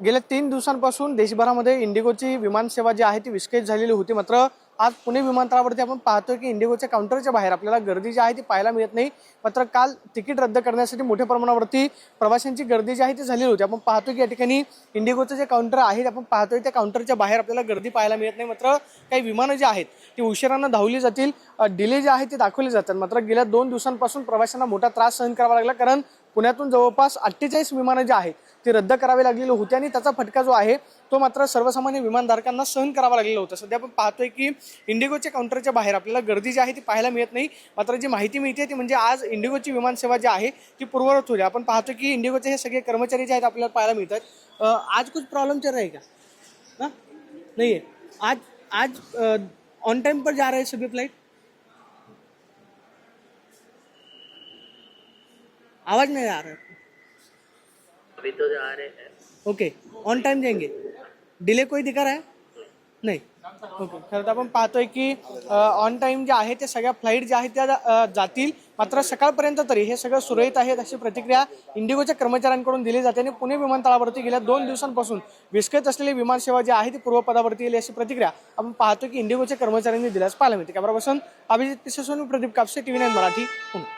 गेल्या तीन दिवसांपासून देशभरामध्ये इंडिगोची विमानसेवा जी आहे ती विस्कळीत झालेली होती. मात्र आज पुणे विमानतळावरती आपण पाहतोय की इंडिगोच्या काउंटरच्या बाहेर आपल्याला गर्दी जी आहे ती पाहायला मिळत नाही. मात्र काल तिकीट रद्द करण्यासाठी मोठ्या प्रमाणावरती प्रवाशांची गर्दी जी आहे ती झालेली होती. आपण पाहतोय की या ठिकाणी इंडिगोचं जे काउंटर आहे ते आपण पाहतोय त्या काउंटरच्या बाहेर आपल्याला गर्दी पाहायला मिळत नाही. मात्र काही विमानं जी आहेत ती उशिरानं धावली जातील. डिले जे आहे ते दाखवले जातात. मात्र गेल्या दोन दिवसांपासून प्रवाशांना मोठा त्रास सहन करावा लागला कारण पुण्यातून जवळपास अठ्ठेचाळीस विमानं जी आहेत ती रद्द करावी लागलेली होती आणि त्याचा फटका जो आहे तो मात्र सर्वसामान्य विमानधारकांना सहन करावा लागलेला होता. सध्या आपण पाहतोय की इंडिगोच्या काउंटरच्या बाहेर. आपल्याला गर्दी जी आहे ती पाहायला मिळत नाही. मात्र जी माहिती मिळते ती म्हणजे आज इंडिगोची विमानसेवा जी आहे ती पूर्ववत होईल आपण पाहतो की इंडिगोचे हे सगळे कर्मचारी जे आहेत आपल्याला पाहायला मिळतात. आज कुछ प्रॉब्लम चल रहा है हाँ? नहीं है आज आज ऑन टाइम पर जा रहे हैं सभी फ्लाइट आवाज नहीं आ रहा है। अभी तो जा रहे हैं। ओके ऑन टाइम जाएंगे. डिले कोई दिखा रहा है? नाही. ओके खरं तर आपण पाहतोय की ऑन टाइम जे आहे ते सगळ्या फ्लाईट ज्या आहेत त्या जातील. मात्र सकाळपर्यंत तरी हे सगळं सुरळीत आहे अशी प्रतिक्रिया इंडिगोच्या कर्मचाऱ्यांकडून दिली जाते आणि पुणे विमानतळावरती गेल्या दोन दिवसांपासून विस्कळीत असलेली विमानसेवा जी आहे ती पूर्वपदावरती येईल अशी प्रतिक्रिया आपण पाहतो की इंडिगोच्या कर्मचाऱ्यांनी दिल्यास पाहायला मिळते. कॅमेरापासून अभिजित पिसेसोनी प्रदीप कापसे टीव्ही नाईन मराठी पुणे.